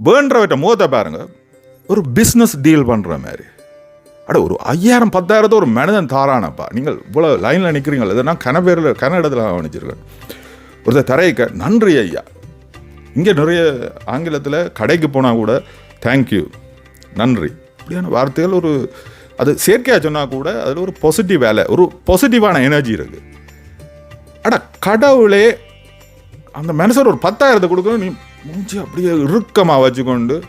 வேண்டவற்ற முகத்தை பாருங்க. ஒரு பிஸ்னஸ் டீல் பண்ணுற மாதிரி. அட ஒரு ஐயாயிரம் பத்தாயிரத்தை ஒரு மனிதன் தாரானப்பா. நீங்கள் இவ்வளோ லைனில் நிற்கிறீங்களா இதை நான் கனபேரில் கன இடத்துல கவனிச்சிருக்கேன் ஒருத்தர் தரையக்க நன்றி ஐயா. இங்கே நிறைய ஆங்கிலத்தில் கடைக்கு போனால் கூட தேங்க்யூ நன்றி. இப்படியான வார்த்தைகள் ஒரு அது செயற்கையாக சொன்னால் கூட அதில் ஒரு பாசிட்டிவ் வேலை ஒரு பாசிட்டிவான எனர்ஜி இருக்குது அட கடவுளே அந்த மனுஷர் ஒரு பத்தாயிரத்தை கொடுக்கணும் நீ மூஞ்சி அப்படியே இறுக்கமாக வச்சுக்கொண்டு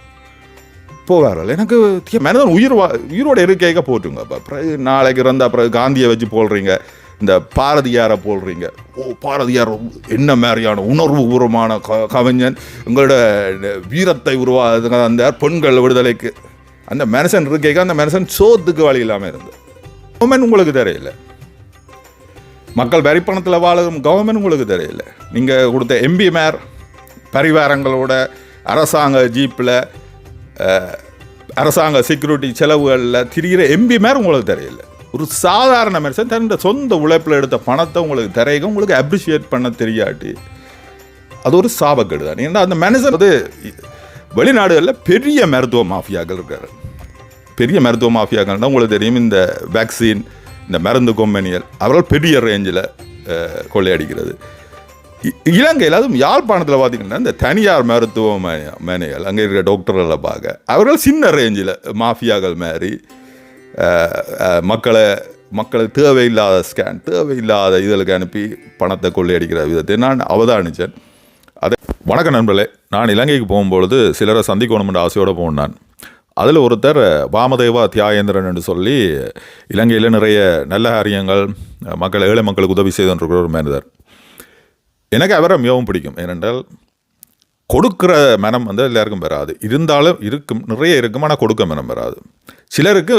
போவார்கள். எனக்கு தி- மனிதன் உயிர் வா உயிரோட இருக்கையாக போட்டுங்க. அப்போ அப்புறம் நாளைக்கு இறந்த அப்புறம் காந்தியை வச்சு போடுறீங்க. இந்த பாரதியாரை போடுறீங்க. ஓ பாரதியார் என்ன மாதிரியான உணர்வு பூர்வமான க கவிஞன். உங்களோட வீரத்தை உருவாக அந்த பெண்கள் விடுதலைக்கு. அந்த மனுஷன் இருக்கைக்கு அந்த மனுஷன் சோத்துக்கு வழி இல்லாமல் இருந்தது. கவர்மெண்ட் உங்களுக்கு தெரியல. மக்கள் வரிப்பணத்தில் வாழும் கவர்மெண்ட் உங்களுக்கு தெரியல. நீங்கள் கொடுத்த எம்பி மேர் பரிவாரங்களோட அரசாங்க ஜீப்பில் அரசாங்க செக்யூரிட்டி செலவுகளில் திரிகிற எம்பி மாதிரி உங்களுக்கு தெரியல. ஒரு சாதாரண மனுஷன் தன் சொந்த உழைப்பில் எடுத்த பணத்தை உங்களுக்கு தரையும் உங்களுக்கு அப்ரிஷியேட் பண்ண தெரியாட்டி அது ஒரு சாபக்கேடு தான். ஏன்னா அந்த மனுஷன் வந்து வெளிநாடுகளில் பெரிய மருத்துவ மாஃபியாக்கள் இருக்கார். பெரிய மருத்துவ மாஃபியாக்கள்னா உங்களுக்கு தெரியும் இந்த வேக்சின் இந்த மருந்து கொம்பெனியல் அவர்கள் பெரிய ரேஞ்சில் கொள்ளையடிக்கிறது. இலங்கையில் அதுவும் யாழ்ப்பாணத்தில் பார்த்தீங்கன்னா இந்த தனியார் மருத்துவ மேனைகள் அங்கே இருக்கிற டாக்டர்களை பார்க்க. அவர்கள் சின்ன ரேஞ்சில் மாஃபியாக்கள் மாதிரி மக்களை மக்களுக்கு தேவையில்லாத ஸ்கேன் தேவையில்லாத இதழுக்கு அனுப்பி பணத்தை கொள்ளையடிக்கிற விதத்தை நான் அவதானித்தேன். அதை வணக்கம் நண்பர்களே நான் இலங்கைக்கு போகும்பொழுது சிலரை சந்திக்கணும்னு ஆசையோடு போனேன் நான். அதில் ஒருத்தர் வாமதேவா தியாகேந்திரன் என்று சொல்லி இலங்கையில் நிறைய நல்ல காரியங்கள் மக்கள் ஏழை மக்களுக்கு உதவி செய்துன்ற ஒரு மனிதர். எனக்கு அவரை மிகவும் பிடிக்கும். ஏனென்றால் கொடுக்கிற மனம் வந்து எல்லாருக்கும் வராது. இருந்தாலும் இருக்கும் நிறைய இருக்கும் ஆனால் கொடுக்க மனம் வராது. சிலருக்கு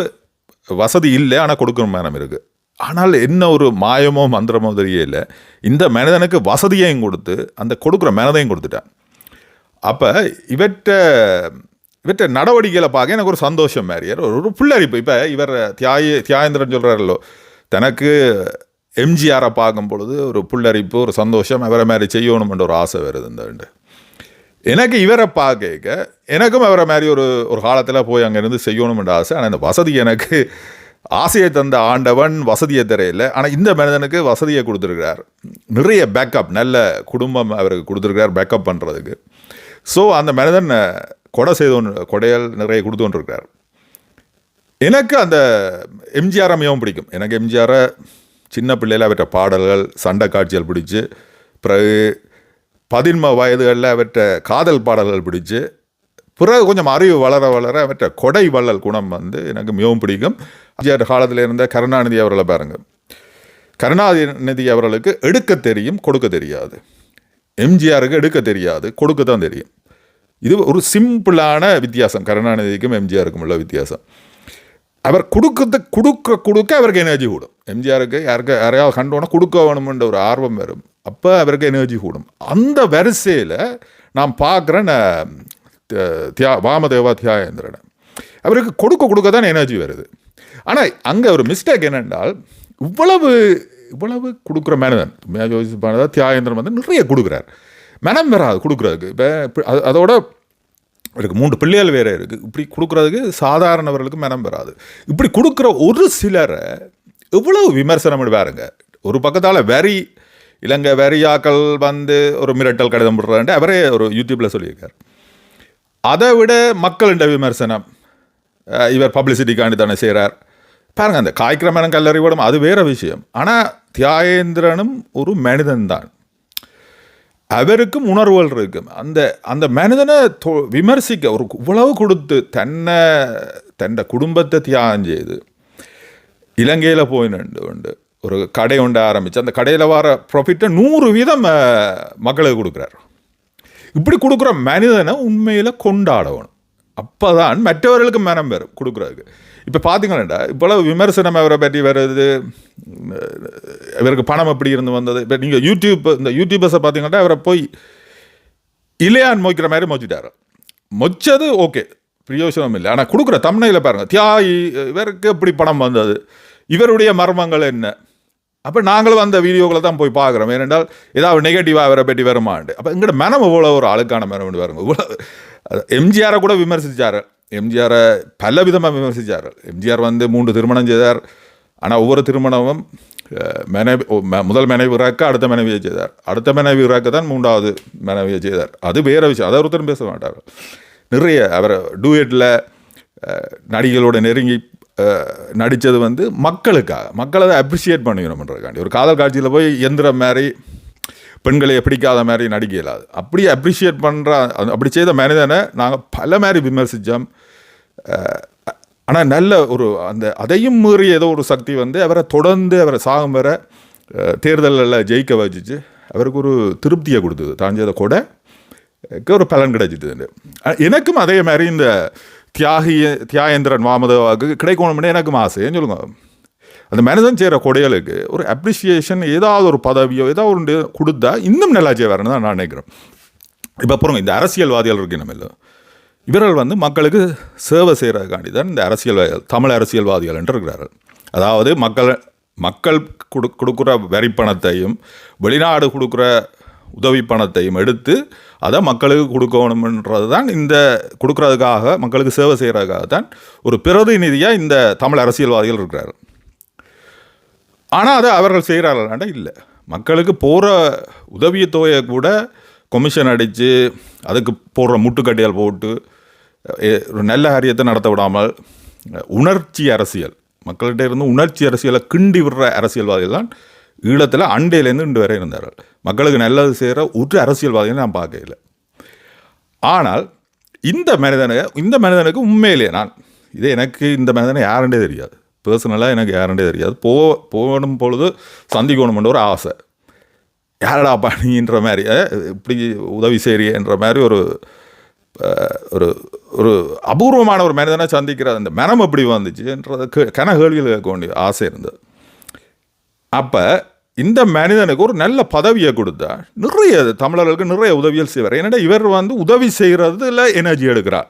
வசதி இல்லை ஆனால் கொடுக்குற மனம் இருக்குது ஆனால் என்ன ஒரு மாயமோ மந்திரமோ தெரியல. இந்த மனிதனுக்கு வசதியையும் கொடுத்து அந்த கொடுக்குற மனதையும் கொடுத்துட்டான் அப்போ இவற்ற இவற்ற நடவடிக்கைகளை பார்க்க எனக்கு ஒரு சந்தோஷம் மாதிரி. ஒரு ஒரு இப்போ இவர் தியாய தியாயந்திரன் சொல்கிறாரല്ലോ தனக்கு எம்ஜிஆரை பார்க்கும் பொழுது ஒரு புல்லரிப்பு ஒரு சந்தோஷம் அவரை மாதிரி செய்யணுமென்ற ஒரு ஆசை வருது இந்த எனக்கு இவரை பார்க்க எனக்கும் அவரை மாதிரி ஒரு ஒரு காலத்தில் போய் அங்கேருந்து செய்யணுமென்ற ஆசை. ஆனால் இந்த வசதி எனக்கு ஆசையை தந்த ஆண்டவன் வசதியை தரையில்லை ஆனால் இந்த மனிதனுக்கு வசதியை கொடுத்துருக்கிறார். நிறைய பேக்கப் நல்ல குடும்பம் அவருக்கு கொடுத்துருக்கிறார் பேக்கப் பண்ணுறதுக்கு ஸோ அந்த மனிதன் கொடை செய்து கொடையல் நிறைய கொடுத்து கொண்டிருக்கிறார் எனக்கு அந்த எம்ஜிஆரை மிகவும் பிடிக்கும். எனக்கு எம்ஜிஆரை சின்ன பிள்ளையில் அவற்ற பாடல்கள் சண்டை காட்சிகள் பிடிச்சி பிறகு பதின்ம வயதுகளில் அவற்ற காதல் பாடல்கள் பிடிச்சி பிறகு கொஞ்சம் அறிவு வளர வளர அவற்ற கொடை வள்ளல் குணம் வந்து எனக்கு மிகவும் பிடிக்கும். எம்ஜிஆர் காலத்தில் இருந்த கருணாநிதி அவர்களை பாருங்க. கருணாநிதி அவர்களுக்கு எடுக்க தெரியும் கொடுக்க தெரியாது. எம்ஜிஆருக்கு எடுக்க தெரியாது கொடுக்க தான் தெரியும். இது ஒரு சிம்பிளான வித்தியாசம். கருணாநிதிக்கும் எம்ஜிஆருக்கும் உள்ள வித்தியாசம். அவர் கொடுக்கறது கொடுக்க கொடுக்க அவருக்கு எனர்ஜி கூடும் எம்ஜிஆருக்கு யாருக்கு யாரையாவது கண்டோன்னா கொடுக்க வேணுமென்ற ஒரு ஆர்வம் வரும். அப்போ அவருக்கு எனர்ஜி கூடும் அந்த வரிசையில் நான் பார்க்குறேன் தியா வாமதேவா தியாகேந்திரனை அவருக்கு கொடுக்க கொடுக்க தான் எனர்ஜி வருது. ஆனால் அங்கே ஒரு மிஸ்டேக் என்னென்றால் இவ்வளவு இவ்வளவு கொடுக்குற மனிதன் உண்மையாக யோசிச்சு தியாகேந்திரன் வந்து நிறைய கொடுக்குறார். மனம் வராது கொடுக்குறதுக்கு. இப்போ அதோட இருக்குது மூன்று பிள்ளைகள் வேறு இருக்குது இப்படி கொடுக்குறதுக்கு சாதாரணவர்களுக்கு மனம் வராது. இப்படி கொடுக்குற ஒரு சிலரை எவ்வளவு விமர்சனம் பாருங்க ஒரு பக்கத்தால் வெறி இலங்கை வெறியாக்கள் வந்து ஒரு மிரட்டல் கடிதம் போடுறான்ட்டு அவரே ஒரு யூடியூப்பில் சொல்லியிருக்கார். அதை விட மக்களிட விமர்சனம் இவர் பப்ளிசிட்டிக்காண்டி தானே செய்கிறார் பாருங்கள் அந்த காய்க்கிற மனம் கல்லறி விடும் அது வேற விஷயம். ஆனால் தியாகேந்திரனும் ஒரு மனிதன்தான். அவருக்கும் உணர்வுகள் இருக்கும் அந்த அந்த மனிதனை தொ- விமர்சிக்க ஒரு இவ்வளவு கொடுத்து தன்னை தன்னை குடும்பத்தை தியாகம் செய்து இலங்கையில் போய் நின்று உண்டு ஒரு கடை ஒன்று ஆரம்பித்து அந்த கடையில் வர ப்ராஃபிட்டை நூறு வீதம் மக்களுக்கு கொடுக்குறார். இப்படி கொடுக்குற மனிதனை உண்மையில் கொண்டாடணும். அப்போ தான் மற்றவர்களுக்கு மனம் வரும் கொடுக்குறதுக்கு. இப்போ பார்த்தீங்கன்னா இவ்வளவு விமர்சனம் அவரை பற்றி வருது. இவருக்கு பணம் எப்படி இருந்து வந்தது? இப்போ நீங்கள் யூடியூப் இந்த யூடியூபர்ஸை பார்த்தீங்கன்னா அவரை போய் இளையான் மொய்க்கிற மாதிரி மொச்சிட்டார் மொச்சது ஓகே பிரயோசனம் இல்லை. ஆனால் கொடுக்குற தம்னையில் பாருங்கள் தியாகி இவருக்கு எப்படி பணம் வந்தது? இவருடைய மர்மங்கள் என்ன? அப்போ நாங்களும் அந்த வீடியோக்களை தான் போய் பார்க்குறோம் ஏனென்றால் ஏதாவது நெகட்டிவாக அவரை பற்றி வருமாண்டு. அப்போ எங்கள்கிட்ட மனம் இவ்வளோ ஒரு அழுக்கான மனம் பாருங்க இவ்வளோ எம்ஜிஆரை கூட விமர்சித்தார் எம்ஜிஆரை பல விதமாக விமர்சித்தார் எம்ஜிஆர் வந்து மூன்று திருமணம் செய்தார். ஆனால் ஒவ்வொரு திருமணமும் மனைவி முதல் மனைவி இறக்க அடுத்த மனைவியை செய்தார். அடுத்த மனைவி தான் மூன்றாவது மனைவியை செய்தார். அது வேற விஷயம். அதை ஒருத்தரும் பேச மாட்டார் நிறைய அவர் டூயட்டில் நடிகளோட நெருங்கி நடித்தது வந்து மக்களுக்காக. மக்களை அதை அப்ரிஷியேட் பண்ணிக்கணும்ன்றதுக்காண்டி. ஒரு காதல் காட்சியில் போய் எந்திரம் மாதிரி பெண்களை பிடிக்காத மாதிரி நடிக்க இயலாது. அப்படி அப்ரிஷியேட் பண்ணுற அப்படி செய்த மனிதனை நாங்கள் பல மாதிரி விமர்சித்தோம் ஆனால் நல்ல ஒரு அந்த அதையும் மீறி ஏதோ ஒரு சக்தி வந்து அவரை தொடர்ந்து அவரை சாகும் வர தேர்தலில் ஜெயிக்க வச்சுச்சு. அவருக்கு ஒரு திருப்தியை கொடுத்தது. தான் செய்த கொடை ஒரு பலன் கிடைச்சிட்டு எனக்கும் அதே மாதிரி இந்த தியாகி தியாகேந்திரன் வாமதவாவுக்கு கிடைக்கணும்னு எனக்கும் ஆசை சொல்லுங்க. அந்த மனிதன் செய்கிற கொடைகளுக்கு ஒரு அப்ரிசியேஷன் ஏதாவது ஒரு பதவியோ ஏதாவது ஒன்று கொடுத்தா இன்னும் நல்லா செய்வாருன்னு தான் நான் நினைக்கிறேன். இப்போ அப்புறம் இந்த அரசியல்வாதிகள் இருக்கு நம்ம இல்லை இவர்கள் வந்து மக்களுக்கு சேவை செய்கிறதுக்காண்டி தான் இந்த அரசியல்வாதிகள் தமிழ் அரசியல்வாதிகள் என்று இருக்கிறார்கள். அதாவது மக்கள் மக்கள் கொடு கொடுக்குற வரி பணத்தையும் வெளிநாடு கொடுக்குற உதவி பணத்தையும் எடுத்து அதை மக்களுக்கு கொடுக்கணும்ன்றது தான் இந்த கொடுக்கறதுக்காக மக்களுக்கு சேவை செய்கிறதுக்காக தான் ஒரு பிரதிநிதியாக இந்த தமிழ் அரசியல்வாதிகள் இருக்கிறார்கள். ஆனால் அதை அவர்கள் செய்கிறார்களாண்டா இல்லை. மக்களுக்கு போகிற உதவித்தொகையை கூட கொமிஷன் அடித்து அதுக்கு போடுற முட்டுக்கட்டியால் போட்டு ஒரு நல்ல காரியத்தை நடத்த விடாமல் உணர்ச்சி அரசியல். மக்கள்கிட்ட இருந்து உணர்ச்சி அரசியலை கிண்டி விடுற அரசியல்வாதிகள் தான் ஈழத்தில் அண்டையிலேருந்து இன்று வரை இருந்தார்கள். மக்களுக்கு நல்லது செய்கிற ஒரு அரசியல்வாதிகளை நான் பார்க்கல ஆனால் இந்த மனிதனுக்கு இந்த மனிதனுக்கு உண்மையிலேயே நான் இது எனக்கு இந்த மனிதனை யாருண்டே தெரியாது. பர்சனலாக எனக்கு யாருண்டே தெரியாது. போ போகணும் பொழுது சந்திக்கணுமென்ற ஒரு ஆசை. யாரடா பண்ணின்ற மாதிரி இப்படி உதவி செய்கிறியன்ற மாதிரி ஒரு ஒரு ஒரு அபூர்வமான ஒரு மனிதனை சந்திக்கிறார் அந்த மனம் எப்படி வந்துச்சுன்றது கன கேள்வியில் கேட்க வேண்டிய ஆசை இருந்தது. அப்போ இந்த மனிதனுக்கு ஒரு நல்ல பதவியை கொடுத்தா நிறைய தமிழர்களுக்கு நிறைய உதவிகள் செய்வார். ஏன்னா இவர் வந்து உதவி செய்கிறதுல எனர்ஜி எடுக்கிறார்.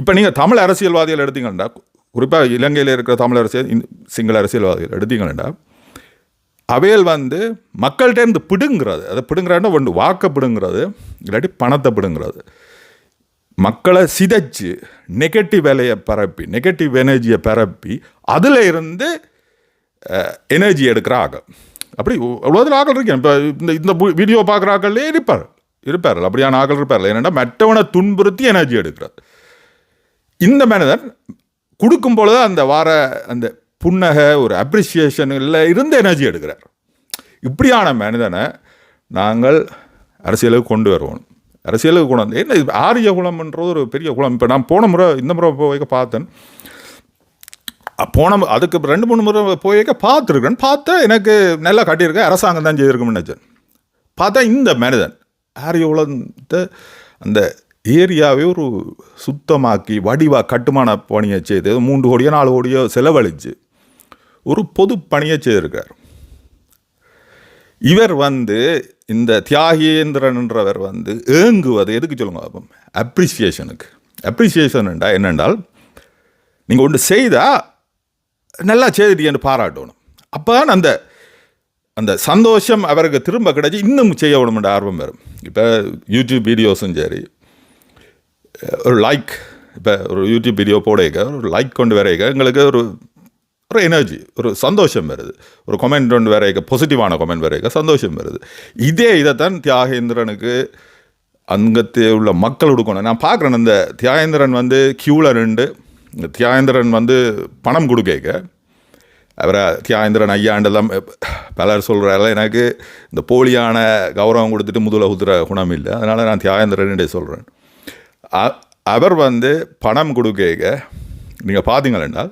இப்போ நீங்கள் தமிழ் அரசியல்வாதிகள் எடுத்தீங்கன்னா குறிப்பாக இலங்கையில் இருக்கிற தமிழ் அரசியல் சிங்கள அரசியல்வாதிகள் எடுத்தீங்கன்னா அவையல் வந்து மக்கள்கிட்ட இருந்து பிடுங்கிறது. அதை பிடுங்குறாருன்னா ஒன்று வாக்கை பிடுங்கிறது இல்லாட்டி பணத்தை பிடுங்கிறது. மக்களை சிதைச்சு நெகட்டிவ் வேலையை பரப்பி நெகட்டிவ் எனர்ஜியை பரப்பி அதில் இருந்து எனர்ஜி எடுக்கிற ஆக்கள். அப்படி இவ்வளோதில் ஆக்கள் இருக்கேன் இப்போ இந்த இந்த வீடியோ பார்க்குற ஆக்கள்லேயே இருப்பார். இருப்பார்கள் அப்படியான ஆக்கள் இருப்பார்கள் ஏன்னா மற்றவனை துன்புறுத்தி எனர்ஜி எடுக்கிறார் இந்த மனிதன் கொடுக்கும் பொழுது அந்த வார அந்த புன்னகை ஒரு அப்ரிசியேஷனில் இருந்து எனர்ஜி எடுக்கிறார். இப்படியான மனிதனை நாங்கள் அரசியலுக்கு கொண்டு வருவோம். அரசியலுக்கு கொண்டு வந்து என்ன இது ஆரிய குலம்ன்றது ஒரு பெரிய குளம் இப்போ நான் போன முறை இந்த முறை போய் பார்த்தேன். போன அதுக்கு ரெண்டு மூணு முறை போய் பார்த்துருக்கேன் பார்த்தா எனக்கு நல்லா கட்டியிருக்கேன் அரசாங்கம் தான் செய்திருக்கும்னு நினச்சேன். பார்த்தா இந்த மனிதன் ஆரிய உலகத்தை அந்த ஏரியாவே ஒரு சுத்தமாக்கி வடிவாக கட்டுமான பணியை செய்து மூன்று கோடியோ நாலு கோடியோ செலவழித்து ஒரு பொது பணியை செய்திருக்கார். இவர் வந்து இந்த தியாகேந்திரன்றவர் வந்து ஏங்குவது எதுக்கு சொல்லுங்க அப்போ அப்ரிசியேஷனுக்கு அப்ரிசியேஷன் என்னென்றால் நீங்கள் ஒன்று செய்தால் நல்லா செய்துட்டீங்கன்னு பாராட்டணும். அப்போ தான் அந்த அந்த சந்தோஷம் அவருக்கு திரும்ப கிடைச்சி இன்னும் செய்ய விடணுன்ற ஆர்வம் வரும். இப்போ யூடியூப் வீடியோஸும் சரி ஒரு லைக் இப்போ ஒரு யூடியூப் வீடியோ போடைக்க ஒரு லைக் கொண்டு வரைக்க எங்களுக்கு ஒரு ஒரு எனர்ஜி ஒரு சந்தோஷம் வருது ஒரு கொமெண்ட் கொண்டு வரைக்க பாசிட்டிவான கொமெண்ட் வரைக்க சந்தோஷம் வருது இதே இதைத்தான் தியாகேந்திரனுக்கு அங்கத்தே உள்ள மக்கள் கொடுக்கணும் நான் பார்க்குறேன் இந்த தியாகேந்திரன் வந்து க்யூவில் நின்று இந்த தியாகேந்திரன் வந்து பணம் கொடுக்க அவரை தியாகேந்திரன் ஐயாண்டெல்லாம் பலர் சொல்கிறால எனக்கு இந்த போலியான கௌரவம் கொடுத்துட்டு முதல ஊத்துற குணம் இல்லை அதனால் நான் தியாகேந்திரன்டே சொல்கிறேன் அவர் வந்து பணம் கொடுக்க நீங்கள் பார்த்தீங்கன்னா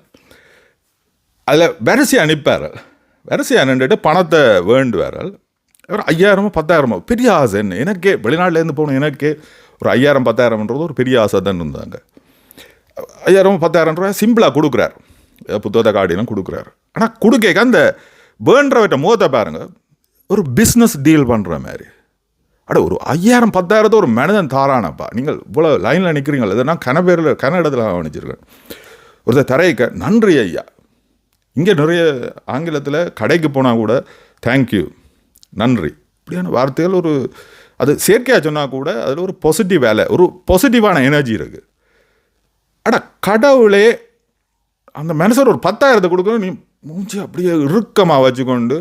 அதில் வரிசை அனுப்பார் வரிசை அனுப்பிட்டு பணத்தை வேண்டுவார் ஒரு ஐயாயிரமோ பத்தாயிரமோ பெரிய ஆசை என்ன? எனக்கே வெளிநாட்டிலேருந்து போகணும் எனக்கே ஒரு ஐயாயிரம் பத்தாயிரம்ன்றது ஒரு பெரிய ஆசை தான் இருந்தாங்க. ஐயாயிரமோ பத்தாயிரம் ரூபாய் சிம்பிளாக கொடுக்குறார். புத்தகத்தை காட்டிலும் கொடுக்குறாரு. ஆனால் கொடுக்க அந்த வேண்டவற்ற முகத்தை பாருங்க. ஒரு பிஸ்னஸ் டீல் பண்ணுற மாதிரி. அட ஒரு ஐயாயிரம் பத்தாயிரத்தை ஒரு மனிதன் தாரானப்பா. நீங்கள் இவ்வளோ லைனில் நிற்கிறீங்களா இதை நான் கன பேரில் கன இடத்துல கவனிச்சிருக்கேன் ஒருத்தர் தரைக்க நன்றி ஐயா. இங்கே நிறைய ஆங்கிலத்தில் கடைக்கு போனால் கூட தேங்க்யூ நன்றி. இப்படியான வார்த்தைகள் ஒரு அது செயற்கையாக சொன்னால் கூட அதில் ஒரு பாசிட்டிவ் வேலை ஒரு பாசிட்டிவான எனர்ஜி இருக்குது அட கடவுளே அந்த மனுஷர் ஒரு பத்தாயிரத்தை கொடுக்கணும் நீ மூஞ்சி அப்படியே இறுக்கமாக வச்சுக்கொண்டு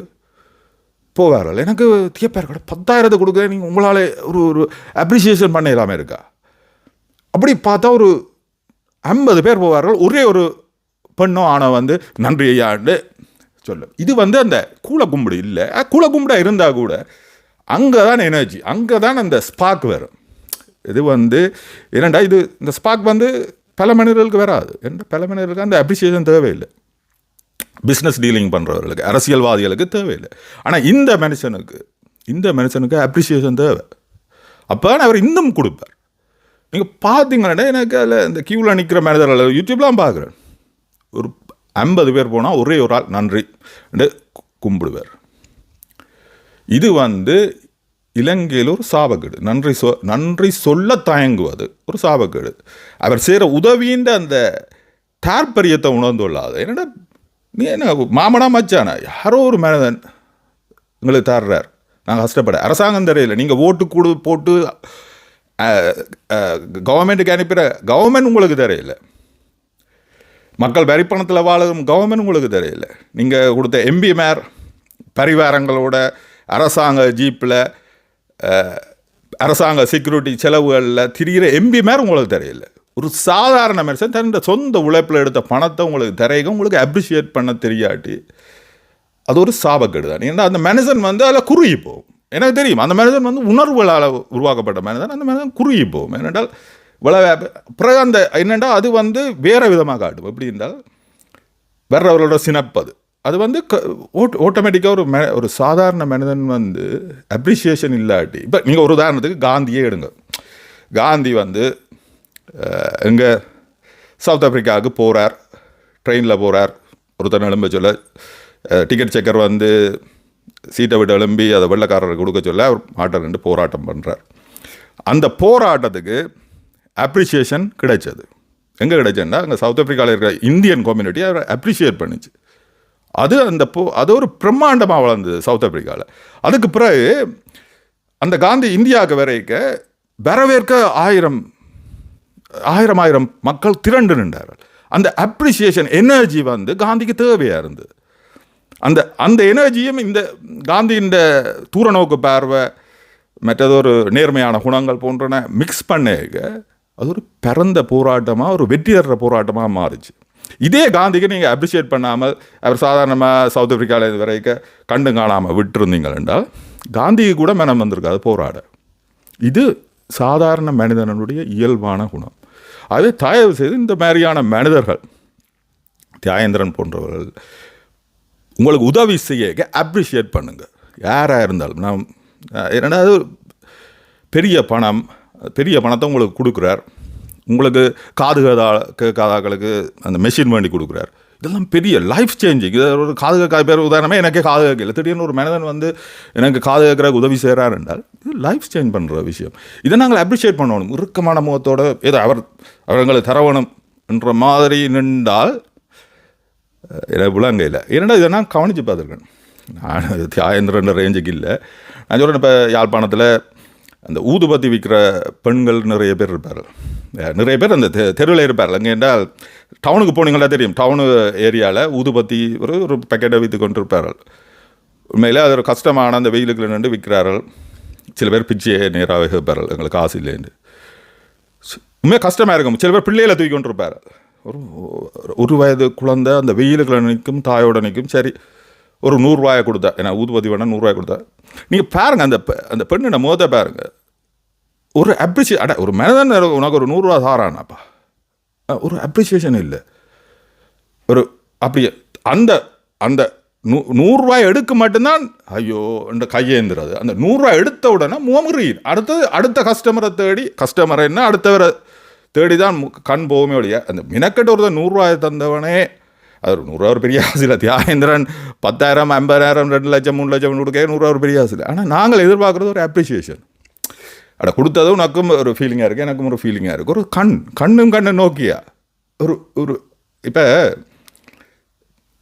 போவார்கள் எனக்கு தியப்பார் கூட பத்தாயிரத்தை கொடுக்குறேன் நீங்கள் உங்களால் ஒரு ஒரு அப்ரிசியேஷன் பண்ண இல்லாமல் இருக்கா? அப்படி பார்த்தா ஒரு ஐம்பது பேர் போவார்கள் ஒரே ஒரு பெண்ணோ ஆனோ வந்து நன்றி ஐயாண்டு சொல்லும் இது வந்து அந்த கூல கும்பிடு இல்லை. கூல கும்பிடா இருந்தால் கூட அங்கே தான் எனர்ஜி அங்கே தான் அந்த ஸ்பாக் வரும். இது வந்து என்னண்டா இது இந்த ஸ்பாக் வந்து பல மனிதர்களுக்கு வராது. என்ன பல மனிதர்களுக்கு அந்த அப்ரிசியேஷன் தேவையில்லை. பிஸ்னஸ் டீலிங் பண்ணுறவர்களுக்கு அரசியல்வாதிகளுக்கு தேவையில்லை. ஆனால் இந்த மனுஷனுக்கு இந்த மனுஷனுக்கு அப்ரிசியேஷன் தேவை. அப்போ அவர் இன்னும் கொடுப்பார். நீங்கள் பார்த்தீங்கன்னா எனக்கு அதில் இந்த கியூவில் நிற்கிற மேனேஜர் யூடியூப்லாம் பார்க்குறேன். ஒரு ஐம்பது பேர் போனால் ஒரே ஒரு ஆள் நன்றி கும்பிடுவார். இது வந்து இலங்கையில் ஒரு சாபக்கேடு. நன்றி சொ நன்றி சொல்ல தயங்குவது ஒரு சாபக்கேடு. அவர் செய்கிற உதவின்ற அந்த தாற்பரியத்தை உணர்ந்து கொள்ளாது என்னடா நீ என்ன மாமனா மச்சானா? யாரோ ஒரு மனிதன் எங்களுக்கு தர்றார். நாங்கள் கஷ்டப்பட அரசாங்கம் தெரியல நீங்கள் ஓட்டு கூடு போட்டு கவர்மெண்ட்டுக்கு அனுப்பிற கவர்மெண்ட் உங்களுக்கு தெரியல. மக்கள் வரிப்பணத்தில் வாழும் கவர்மெண்ட் உங்களுக்கு தெரியல. நீங்கள் கொடுத்த எம்பி மேர் பரிவாரங்களோட அரசாங்க ஜீப்பில் அரசாங்க செக்யூரிட்டி செலவுகளில் திரிகிற எம்பி மேர் உங்களுக்கு தெரியல. ஒரு சாதாரண மனுஷன் தன்னோட சொந்த உழைப்பில் எடுத்த பணத்தை உங்களுக்கு தரையும் உங்களுக்கு அப்ரிஷியேட் பண்ண தெரியாட்டி அது ஒரு சாபக்கேடு தான். ஏன்னா அந்த மனுஷன் வந்து அதில் குறுகி போகும். எனக்கு தெரியும். அந்த மனிதன் வந்து உணர்வுகளால் உருவாக்கப்பட்ட மனிதன் அந்த மனிதன் குறுகி போகும். ஏனென்றால் இவ்வளவு பிறகு அந்த என்னென்றால் அது வந்து வேறு விதமாக காட்டும். எப்படி என்றால் வர்றவர்களோட சினப்பது அது. வந்து ஆட்டோமேட்டிக்காக ஒரு மெ ஒரு சாதாரண மனிதன் வந்து அப்ரிஷியேஷன் இல்லாட்டி இப்போ நீங்கள் ஒரு உதாரணத்துக்கு காந்தியே எடுங்க. காந்தி வந்து எங்கே சவுத் ஆஃப்ரிக்காவுக்கு போகிறார் ட்ரெயினில் போகிறார் ஒருத்தர் எழும்ப சொல்ல டிக்கெட் செக்கர் வந்து சீட்டை விட்டு எழும்பி அதை வெள்ளக்காரருக்கு கொடுக்க சொல்ல அவர் மாட்டை ரெண்டு போராட்டம் பண்ணுறார் அந்த போராட்டத்துக்கு அப்ரிஷியேஷன் கிடைச்சது. எங்கே கிடைச்சதுன்னா அங்கே சவுத் ஆஃப்ரிக்காவில் இருக்கிற இந்தியன் கம்யூனிட்டி அவரை அப்ரிஷியேட் பண்ணிச்சு. அது அந்த போ அது ஒரு பிரம்மாண்டமாக வளர்ந்தது சவுத் ஆஃப்ரிக்காவில் அதுக்கு பிறகு அந்த காந்தி இந்தியாவுக்கு வரைக்க வரவேற்க ஆயிரம் ஆயிரம் ஆயிரம் மக்கள் திரண்டு நின்றார்கள். அந்த அப்ரிசியேஷன் எனர்ஜி வந்து காந்திக்கு தேவையாக இருந்தது. அந்த அந்த எனர்ஜியும் இந்த காந்தியின் தூரநோக்கு பார்வை மற்றதொரு நேர்மையான குணங்கள் போன்றன மிக்ஸ் பண்ண அது ஒரு பிறந்த போராட்டமாக ஒரு வெற்றி தர்ற போராட்டமாக மாறுச்சு. இதே காந்திக்கு நீங்கள் அப்ரிஷியேட் பண்ணாமல் அவர் சாதாரணமாக சவுத் ஆஃப்ரிக்காவில் இது வரைக்கும் கண்டு காணாமல் விட்டுருந்தீங்கள் என்றால் காந்திக்கு கூட மனம் வந்திருக்காது போராட. இது சாதாரண மனிதனுடைய இயல்பான குணம். அதே தயவு செய்து இந்த மாதிரியான மனிதர்கள் தியாயேந்திரன் போன்றவர்கள் உங்களுக்கு உதவி செய்ய அப்ரிஷியேட் பண்ணுங்கள் யாராக இருந்தாலும் நான் இரண்டாவது பெரிய பணம் பெரிய பணத்தை உங்களுக்கு கொடுக்குறார். உங்களுக்கு காது காதா கேட்காதாக்களுக்கு அந்த மெஷின் வேண்டி கொடுக்குறார். இதெல்லாம் பெரிய லைஃப் சேஞ்சிங் இது ஒரு காது கேட்காத பேர் உதாரணமே எனக்கே காது கேட்கல. திடீர்னு ஒரு மனிதன் வந்து எனக்கு காது கேட்குற உதவி செய்கிறார் என்றால் இது லைஃப் சேஞ்ச் பண்ணுற விஷயம். இதை நாங்கள் அப்ரிஷியேட் பண்ணணும். இறுக்கமான முகத்தோட ஏதோ அவர் அவர்களை தரவணும் என்ற மாதிரி நின்றால் எனக்கு விளங்கையில் ஏன்னா இதை நான் கவனித்து பார்த்துருக்கேன். நான் தியாயந்திரன் ரேஞ்சுக்கு இல்லை. நான் சொல்கிறேன் இப்போ யாழ்ப்பாணத்தில் அந்த ஊதுபத்தி விற்கிற பெண்கள் நிறைய பேர் இருப்பார் நிறைய பேர் அந்த தெ தெருவில் இருப்பார் அங்கே என்றால் டவுனுக்கு போனீங்களா தெரியும். டவுனு ஏரியாவில் ஊதுபத்தி ஒரு ஒரு பேக்கெட்டை விற்று கொண்டு இருப்பார்கள் உண்மையில் அது ஒரு கஷ்டமான அந்த வெயிலுக்குள்ள நின்று விற்கிறார்கள். சில பேர் பிச்சையை நேராக வைப்பார்கள் எங்களுக்கு காசு இல்லைன்னு உண்மையாக கஷ்டமாக இருக்கும். சில பேர் பிள்ளைகளை தூக்கி கொண்டு இருப்பார் ஒரு ஒரு வயது குழந்தை அந்த வெயிலுக்குள்ள நிற்கும் தாயோட நிற்கும். சரி ஒரு நூறுரூவாயை கொடுத்தா ஏன்னா ஊதுபதி வேணால் நூறுரூவாய் கொடுத்தா. நீங்கள் பாருங்கள் அந்த அந்த பெண்ணோட மோத பாருங்கள் ஒரு அப்ரிஷியே அட ஒரு மனிதன் உனக்கு ஒரு நூறுரூவா தாரானாப்பா ஒரு அப்ரிஷியேஷன் இல்லை. ஒரு அப்படி அந்த அந்த நூ நூறுரூவா எடுக்க மட்டும்தான் ஐயோ இந்த கையேந்துறது அந்த நூறுரூவா எடுத்த உடனே முகமுறியின் அடுத்தது அடுத்த கஸ்டமரை தேடி கஸ்டமரை என்ன அடுத்தவரை தேடி தான் கண் போகுமே ஒழிய அந்த மினக்கட்டு ஒருத்தர் நூறுரூவாயை தந்தவனே அது ஒரு நூறுரூவா ஒரு பெரிய ஆசை இல்லை. தியாகேந்திரன் பத்தாயிரம் ஐம்பதாயிரம் ரெண்டு லட்சம் மூணு லட்சம் கொடுக்க நூறுரூவா ஒரு பெரிய ஆசை இல்லை. ஆனால் நாங்கள் எதிர்பார்க்குறது ஒரு அப்ரிஷியேஷன் அட கொடுத்ததும் எனக்கும் ஒரு ஃபீலிங்காக இருக்குது எனக்கும் ஒரு ஃபீலிங்காக இருக்குது ஒரு கண் கண்ணும் கண்ணை நோக்கியா? ஒரு ஒரு இப்போ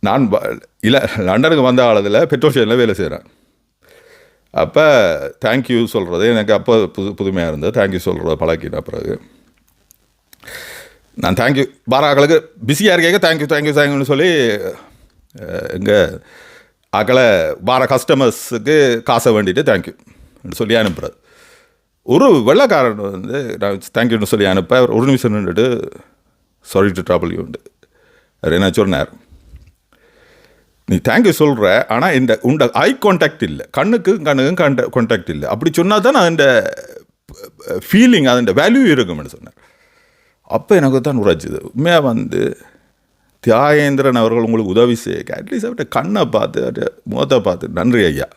நான் இல்லை லண்டனுக்கு வந்த காலத்தில் பெட்ரோல் ஸ்டேஷனில் வேலை செய்கிறேன் அப்போ தேங்க்யூ சொல்கிறது எனக்கு அப்போ புது புதுமையாக இருந்தது. தேங்க்யூ சொல்கிறத பழக்கின பிறகு நான் தேங்க்யூ பாராக்களுக்கு பிஸியாக இருக்கேங்க தேங்க்யூ தேங்க்யூ தேங்க்யூன்னு சொல்லி எங்கே ஆக்களை வார கஸ்டமர்ஸுக்கு காசை வேண்டிட்டு தேங்க்யூ சொல்லி அனுப்புகிறது ஒரு வெள்ளைக்காரன் வந்து நான் தேங்க்யூன்னு சொல்லி அனுப்ப ஒரு நிமிஷம் நின்றுட்டு சாரி டு ட்ராபிள் உண்டு அவர் என்ன சொன்னார்? நீ தேங்க்யூ சொல்கிற ஆனால் இந்த உண்ட ஐ கான்டாக்ட் இல்லை. கண்ணுக்கு கண்ணுக்கும் கண்ட கான்டாக்ட் இல்லை. அப்படி சொன்னால் தான் அதன் ஃபீலிங் அதன் வேல்யூ இருக்கும்னு சொன்னார். அப்போ எனக்கு தான் உரைச்சிது. உண்மையாக வந்து தியாகேந்திரன் அவர்கள் உங்களுக்கு உதவி செய்ய அட்லீஸ்ட் அவர்கிட்ட கண்ணை பார்த்து அவர்கிட்ட முகத்தை பார்த்து நன்றி ஐயா.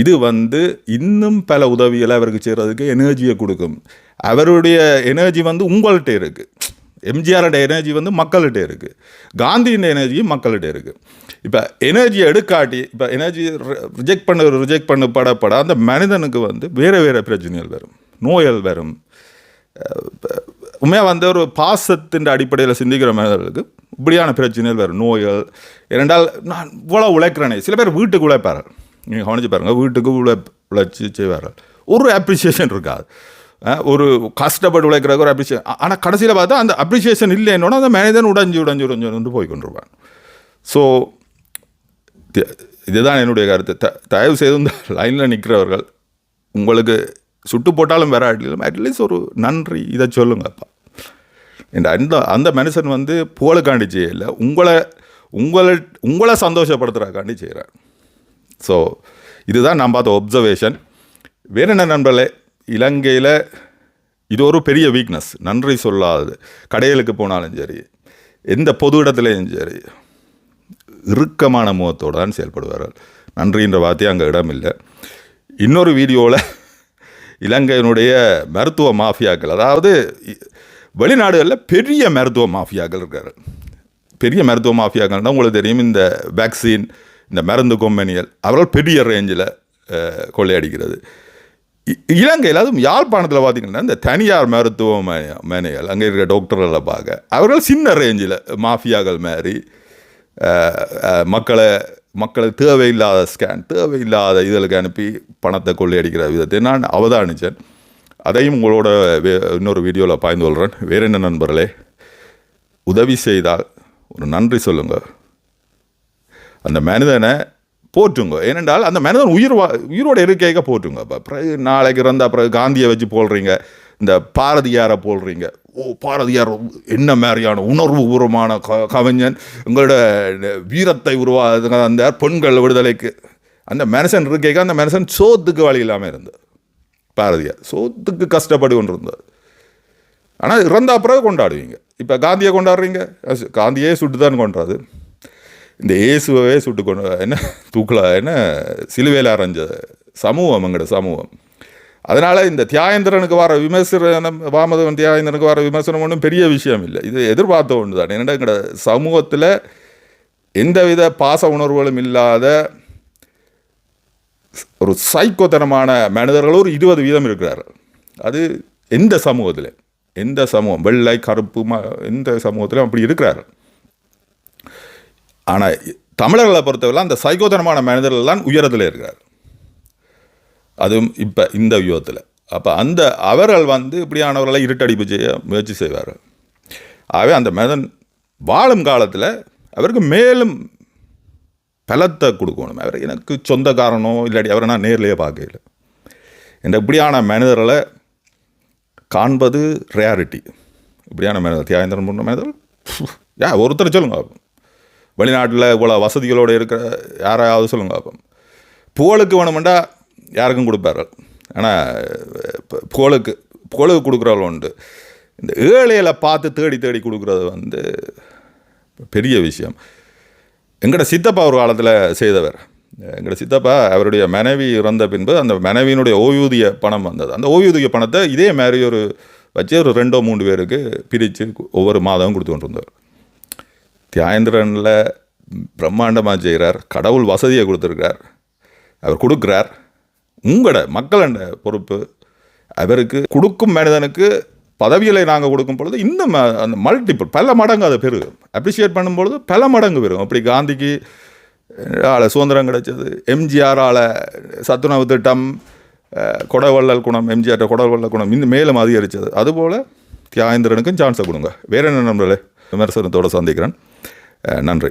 இது வந்து இன்னும் பல உதவிகளை அவருக்கு செய்கிறதுக்கு எனர்ஜியை கொடுக்கும். அவருடைய எனர்ஜி வந்து உங்கள்கிட்ட இருக்குது எம்ஜிஆரோட எனர்ஜி வந்து மக்கள்கிட்ட இருக்குது காந்தியின் எனர்ஜியும் மக்கள்கிட்ட இருக்குது இப்போ எனர்ஜி எடுக்காட்டி இப்போ எனர்ஜி ரிஜெக்ட் பண்ண ரிஜெக்ட் பண்ண படப்பட அந்த மனிதனுக்கு வந்து வேறு வேறு பிரச்சனைகள் வரும். நோய்கள் வரும். உண்மையாக வந்து ஒரு பாசத்தின் அடிப்படையில் சிந்திக்கிற மனிதர்களுக்கு இப்படியான பிரச்சனைகள் வரும். நோய்கள். இரண்டால் நான் இவ்வளோ உழைக்கிறேனே. சில பேர் வீட்டுக்கு உழைப்பார்கள் நீங்கள் கவனிச்சு பாருங்கள் வீட்டுக்கு உழை உழைச்சி செய்வார்கள். ஒரு அப்ரிசியேஷன் இருக்காது. ஒரு கஷ்டப்பட்டு உழைக்கிறதுக்கு ஒரு அப்ரிசியேஷன் ஆனால் கடைசியில் பார்த்தா அந்த அப்ரிசியேஷன் இல்லைன்னொன்னா அந்த மனிதன் உடஞ்சி உடஞ்சி உடஞ்சி வந்து போய் கொண்டிருப்பான் ஸோ இதுதான் என்னுடைய கருத்து. த தயவு செய்து இந்த லைனில் நிற்கிறவர்கள் உங்களுக்கு சுட்டு போட்டாலும் வேற அட்லீஸ்ட் ஒரு நன்றி. இதை சொல்லுங்கப்பா. இந்த அந்த அந்த மனுஷன் வந்து புகழுக்காண்டி செய்யலை. உங்களை உங்களை உங்களை சந்தோஷப்படுத்துகிறக்காண்டி செய்கிறார் ஸோ இதுதான் நான் பார்த்த ஒப்சர்வேஷன் வேறு என்ன நண்பர்களே இலங்கையில் இது ஒரு பெரிய வீக்னஸ் நன்றி சொல்லாதது. கடைகளுக்கு போனாலும் சரி எந்த பொது இடத்துலையும் சரி இறுக்கமான முகத்தோடு தான் செயல்படுவார்கள் நன்றின்ற வார்த்தையே அங்கே இடம் இல்லை. இன்னொரு வீடியோவில் இலங்கையினுடைய மருத்துவ மாஃபியாக்கள் அதாவது வெளிநாடுகளில் பெரிய மருத்துவ மாஃபியாக்கள் இருக்கார். பெரிய மருத்துவ மாஃபியாக்கள்னா உங்களுக்கு தெரியும் இந்த வேக்சின் இந்த மருந்து கொம்பனிகள் அவர்கள் பெரிய ரேஞ்சில் கொள்ளையடிக்கிறது. இ- இலங்கையில் அதுவும் யாழ்ப்பாணத்தில் பார்த்தீங்கன்னா இந்த தனியார் மருத்துவ மேனைகள் அங்கே இருக்கிற டாக்டர்களை பார்க்க அவர்கள் சின்ன ரேஞ்சில் மாஃபியாக்கள் மாதிரி மக்களை மக்களை மக்களுக்கு தேவையில்லாத ஸ்கேன் தேவையில்லாத இதழுக்கு அனுப்பி பணத்தை கொள்ளையடிக்கிற விதத்தை நான் அவதானித்தேன். அதையும் உங்களோட வே- இன்னொரு வீடியோவில் பாய்ந்து கொள்கிறேன் வேற என்ன நண்பர்களே உதவி செய்தால் ஒரு நன்றி சொல்லுங்கள். அந்த மனிதனை போற்றுங்க. ஏனென்றால் அந்த மனிதன் உயிர் வா உயிரோட இருக்கையாக போற்றுங்க. அப்போ பிறகு நாளைக்கு இறந்த பிறகு காந்தியை வச்சு போடுறீங்க இந்த பாரதியாரை போடுறீங்க ஓ பாரதியார் என்ன மாதிரியான உணர்வு பூர்வமான க கவிஞன். உங்களோட வீரத்தை உருவாக அந்த பெண்கள் விடுதலைக்கு. அந்த மனுஷன் இருக்கைக்கு அந்த மனுஷன் சோத்துக்கு வழி இல்லாமல் இருந்தது. பாரதியார் சோத்துக்கு கஷ்டப்பட்டு கொண்டு இருந்தது ஆனால் இறந்த பிறகு கொண்டாடுவீங்க. இப்போ காந்தியை கொண்டாடுறீங்க. காந்தியே சுட்டு தான் கொண்டாடுறது இந்த இயேசுவே சுட்டு கொண்டு என்ன தூக்கலா என்ன சிலுவையில் அரைஞ்ச சமூகம் எங்கட சமூகம். அதனால் இந்த தியாயந்திரனுக்கு வர விமர்சனம் வாமதவன் தியாயந்திரனுக்கு வர விமர்சனம் ஒன்றும் பெரிய விஷயம் இல்லை. இது எதிர்பார்த்த ஒன்று தான் என்னடா எங்கட சமூகத்தில் எந்தவித பாச உணர்வுகளும் இல்லாத ஒரு சைக்கோத்தனமான மனிதர்கள் ஒரு இருபது வீதம் இருக்கிறார்கள். அது எந்த சமூகத்தில்? எந்த சமூகம்? வெள்ளை கருப்பு ம எந்த சமூகத்திலும் அப்படி இருக்கிறார்கள். ஆனால் தமிழர்களை பொறுத்தவரை அந்த சைகோதனமான மனிதர்கள் தான் உயரத்தில் இருக்கிறார். அதுவும் இப்போ இந்த வியூகத்தில் அப்போ அந்த அவர்கள் வந்து இப்படியானவர்களை இருட்டடிப்பு செய்ய முயற்சி செய்வார்கள் ஆகவே அந்த மனிதன் வாழும் காலத்தில் அவருக்கு மேலும் பலத்தை கொடுக்கணும். அவர் எனக்கு சொந்தக்காரனோ இல்லாட்டி அவரை நான் நேர்லேயே பார்க்கல. இந்த இப்படியான மனிதர்களை காண்பது ரேரிட்டி இப்படியான மனிதர் தியாகேந்திரன் போன்ற மனிதர் யா ஒருத்தர் சொல்லுங்க வெளிநாட்டில் இவ்வளோ வசதிகளோடு இருக்கிற யாராவது சொல்லுங்கள் அப்போ. புகழுக்கு வேணுமெண்டா யாருக்கும் கொடுப்பார்கள். ஆனால் புகழுக்கு புகழுக்கு கொடுக்குறவங்க உண்டு. இந்த ஏழையில் பார்த்து தேடி தேடி கொடுக்குறது வந்து பெரிய விஷயம். எங்களோட சித்தப்பா ஒரு காலத்தில் செய்தவர். எங்களோட சித்தப்பா அவருடைய மனைவி இறந்த பின்பு அந்த மனைவியினுடைய ஓய்வூதிய பணம் வந்தது. அந்த ஓய்வூதிய பணத்தை இதே மாதிரி ஒரு வச்சு ஒரு ரெண்டோ மூணு பேருக்கு பிரித்து ஒவ்வொரு மாதமும் கொடுத்து கொண்டு வந்தார் தியாயந்திரனில் பிரம்மாண்டமாக செய்கிறார் கடவுள் வசதியை கொடுத்துருக்கிறார் அவர் கொடுக்குறார். உங்களோட மக்களோட பொறுப்பு அவருக்கு கொடுக்கும் மனிதனுக்கு பதவிகளை நாங்கள் கொடுக்கும் பொழுது இன்னும் அந்த மல்டிபிள் பல மடங்கு அதை பெருகும். அப்ரிஷியேட் பண்ணும்பொழுது பல மடங்கு பெருகும். அப்படி காந்திக்கு ஆள சுதந்திரம் கிடைச்சது. எம்ஜிஆரால் சத்துணவு திட்டம் அஹ், கொடவள்ளல் குணம் எம்ஜிஆர் கொடவள்ளல் குணம் இன்னும் மேலும் அதிகரித்தது அதுபோல் தியாகேந்திரனுக்கும் சான்ஸை கொடுங்க. வேற என்ன நம்மளே விமர்சனத்தோடு சந்திக்கிறேன். நன்றி.